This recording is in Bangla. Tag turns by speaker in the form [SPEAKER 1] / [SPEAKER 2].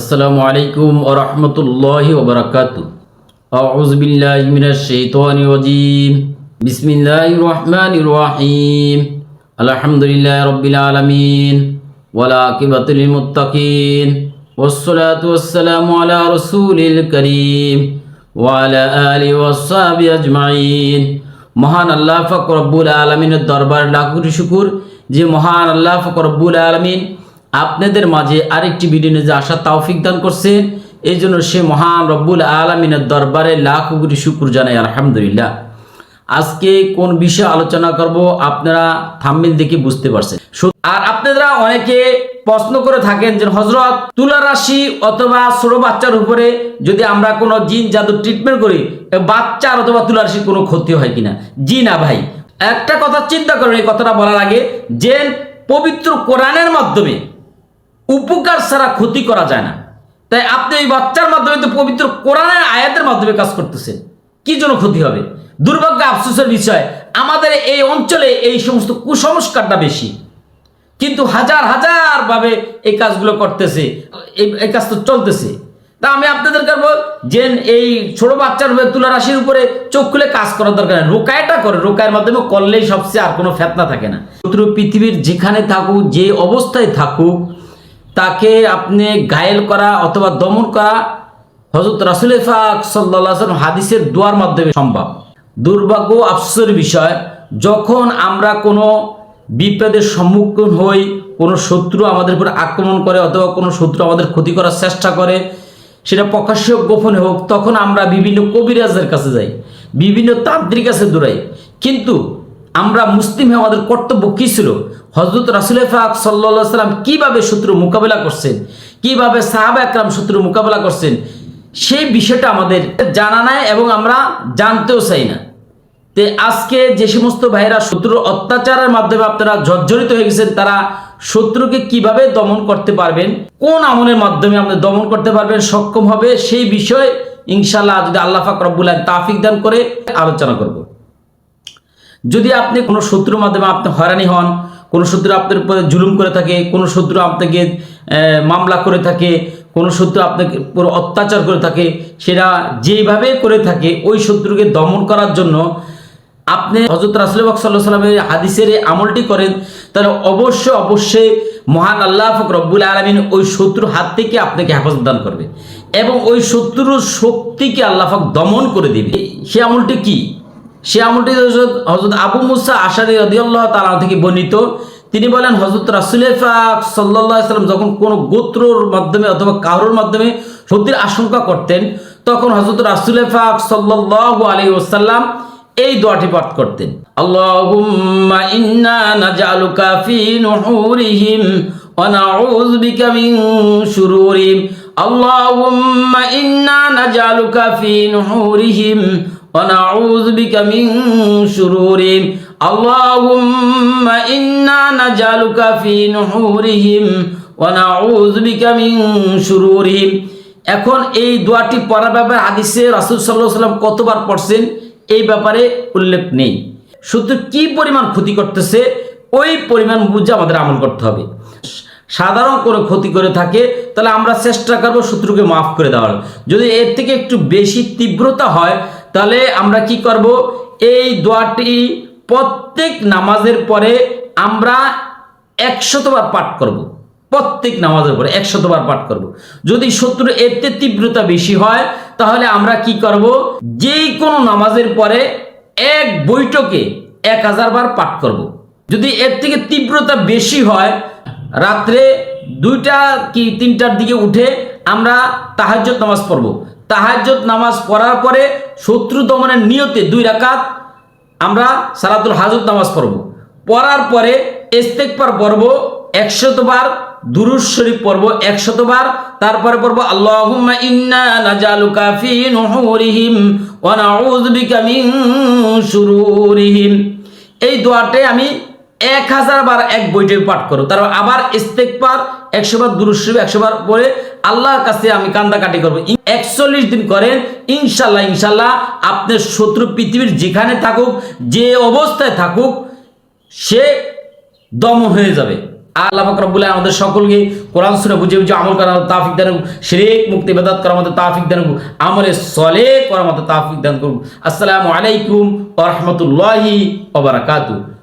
[SPEAKER 1] আসসালামু আলাইকুম ও রহমতুল্লাহ ওবরাকাত আউজবিল্লাহ মিনাশ শাইতানি রাজিম। বিসমিল্লাহির রহমানির রহিম। আলহামদুলিল্লাহ রব্বিল আলামিন। ওয়ালা আকিবাতুল মুত্তাকিন। ওয়াসসালাতু ওয়াসসালামু আলা রাসূলিল করিম। ওয়ালা আলি ওয়াসহাবি আজমাইন। মহান আল্লাহ ফাকর রব্বুল আলামিনের দরবার লাখুর শুকুর। যে মহান আল্লাহ ফাকর রব্বুল আলামিন আপনাদের মাঝে আরেকটি ভিডিও নিয়ে যে আসার তাওফিক দান করছে, এই জন্য সে মহান রব্বুল আলমিনের দরবারে লাখ কোটি শুকুর জানাই, আলহামদুলিল্লাহ। আজকে কোন বিষয়ে আলোচনা করব আপনারা থাম্মিল দেখে বুঝতে পারছেন। আর আপনারা অনেকে প্রশ্ন করে থাকেন যে হজরত তুলা রাশি অথবা ছোট বাচ্চার উপরে যদি আমরা কোনো জিন জাদু ট্রিটমেন্ট করি বাচ্চার অথবা তুলা রাশির কোনো ক্ষতি হয় কিনা? জি না ভাই। একটা কথা চিন্তা করেন, এই কথাটা বলার আগে, যে পবিত্র কোরআনের মাধ্যমে উপকার ছাড়া ক্ষতি করা যায় না। তাই আপনি ওই বাচ্চার মাধ্যমে তো পবিত্র কোরআনের আয়াতের মাধ্যমে কাজ করতেছেন। কি জন্য ক্ষতি হবে? দুর্ভাগ্য আফসোসের বিষয়, আমাদের এই অঞ্চলে এই সমস্ত কুসংস্কারটা বেশি। কিন্তু হাজার হাজার ভাবে এই কাজগুলো করতেছে, এই কাজ তো চলতেছে। তা আমি আপনাদের বলব যে এই ছোট বাচ্চার তুলা রাশির উপরে চোখ খুলে কাজ করার দরকার নেই। রোকায়টা করে রোকায়ের মাধ্যমে করলেই সবচেয়ে আর কোনো ফেতনা থাকে না। পৃথিবীর যেখানে থাকুক, যে অবস্থায় থাকুক তাকে আপনি গায়েল করা অথবা দমন করা হজরত রাসুল ফাক সাল্লাম হাদিসের দোয়ার মাধ্যমে সম্ভব। দুর্ভাগ্য আফসোসের বিষয়, যখন আমরা কোনো বিপদের সম্মুখীন হই, কোনো শত্রু আমাদের উপর আক্রমণ করে অথবা কোনো শত্রু আমাদের ক্ষতি করার চেষ্টা করে, সেটা প্রকাশ্য গোপনে হোক, তখন আমরা বিভিন্ন কবিরাজের কাছে যাই, বিভিন্ন তান্ত্রিক কাছে দৌড়াই। কিন্তু আমরা মুসলিম আমাদের কর্তব্য কী ছিল? হজরত রাসুল ফাক সাল্লা সাল্লাম কীভাবে শত্রু মোকাবেলা করছেন? কীভাবে সাহাবা একরাম শত্রু মোকাবেলা করছেন? সেই বিষয়টা আমাদের জানা নাই এবং আমরা জানতেও চাই না। তে আজকে যে সমস্ত ভাইরা শত্রুর অত্যাচারের মাধ্যমে আপনারা জর্জরিত হয়ে গেছেন, তারা শত্রুকে কীভাবে দমন করতে পারবেন? কোন আমলের মাধ্যমে আপনি দমন করতে পারবেন, সক্ষম হবে, সেই বিষয়ে ইনশাল্লাহ যদি আল্লাহ ফাক রব্বুল তাফিক দান করে আলোচনা করব। যদি আপনি কোনো শত্রুর মাধ্যমে আপনি হয়রানি হন কোনো শত্রু আপনার উপরে জুলুম করে থাকে, কোনো শত্রু আপনাকে মামলা করে থাকে, কোনো শত্রু আপনাকে পুরো অত্যাচার করে থাকে, সেটা যেইভাবে করে থাকে, ওই শত্রুকে দমন করার জন্য আপনি হজরত রাসুলবাক সাল্লাহ সাল্লামের হাদিসের আমলটি করেন, তাহলে অবশ্যই অবশ্যই মহান আল্লাহ রব্বুল আলমিন ওই শত্রুর হাত থেকে আপনাকে হেফাজত দান করবে এবং ওই শত্রুর শক্তিকে আল্লাহ পাক দমন করে দিবে। সে আমলটি কি? সে আমলটি হজরত আবু মুসা আশারি রদিয়াল্লাহ তালা থেকে বর্ণিত। তিনি বলেন হজরত রাসুল ফাক সাল্লাহ সাল্লাম যখন কোনো গোত্রর মাধ্যমে অথবা কারোর মাধ্যমে সত্যির আশঙ্কা করতেন, তখন হজরত রাসুল ফাক সাল্লাহ আলী ওসাল্লাম এই দোয়াটি পাঠ করতেন। আল্লাহুম্মা ইন্না নাজআলুকা ফি নুহুরিহিম ওয়া নাউযু বিকা মিন শুরুরিহিম আল্লাহুম্মা ইন্না নাজআলুকা ফি নুহুরিহিম বিকা মিন শুরুরিহিম আল্লাহুম্মা ইন্না নাজআলুকা ফি নুহুরিহিম ওয়া নাউযু বিকা মিন শুরুরিহিম এখন এই দোয়াটি পড়ার ব্যাপারে হাদিসে রাসূল আলাইহি সাল্লাম কতবার পড়ছেন? এই ব্যাপারে উল্লেখ নেই। শুধু কি পরিমাণ ক্ষতি করতেছে? ওই পরিমাণ বুঝে আমাদের আমল করতে হবে। সাধারণ কোনো ক্ষতি করে থাকে, তাহলে আমরা চেষ্টা করব শত্রুকে মাফ করে দেওয়ার। যদি এর থেকে একটু বেশি তীব্রতা হয় তাহলে আমরা কি করব এই দোয়াটি প্রত্যেক নামাজের পরে আমরা একশতবার পাঠ করব। প্রত্যেক নামাজের পরে একশতবার পাঠ করব। যদি শত্রু এতে তীব্রতা বেশি হয়, তাহলে আমরা কি করব যেই কোনো নামাজের পরে এক বৈঠকে এক হাজার বার পাঠ করব। যদি এর থেকে তীব্রতা বেশি হয়, রাত্রে দুইটা কি তিনটার দিকে উঠে আমরা তাহাজ্জত নামাজ পড়ব তাহাজ্জত নামাজ পড়ার পরে শত্রু দমনের নিয়তে দুই রাকাত আমরা সালাতুল হাজত নামাজ পড়ব। পড়ার পরে ইস্তেকবার পড়ব একশতবার দুরুজ শরীফ পড়ব একশতবার তারপরে পড়ব, আল্লাহুম্মা ইন্না নাজালুকা ফি নুহুরিহিম ওয়া নাউযু বিকা মিন শুরুরিহিম। এই দোয়াটে আমি এক হাজার বার এক বইটি পাঠ করো। তারপর আবার ইস্তেকবার একশো বার দুরুশ্রী একশো বার পরে আল্লাহর কাছে আমি কান্দাকাটি করব। একচল্লিশ দিন করেন, ইনশাল্লাহ ইনশাল্লাহ আপনার শত্রু পৃথিবীর যেখানে থাকুক, যে অবস্থায় থাকুক, সে দম হয়ে যাবে। আল্লাহ আলামিন আমাদের সকলকে কোরআন শুনে বুঝে বুঝে আমল করার তাফিক দান শিরিক মুক্তি বেদাত করার মতো তাফিক দান আমলে সলে করার মতো তাফিক দান করুন। আসসালামু আলাইকুম রাহমাতুল্লাহি ওয়া বারাকাতুহু।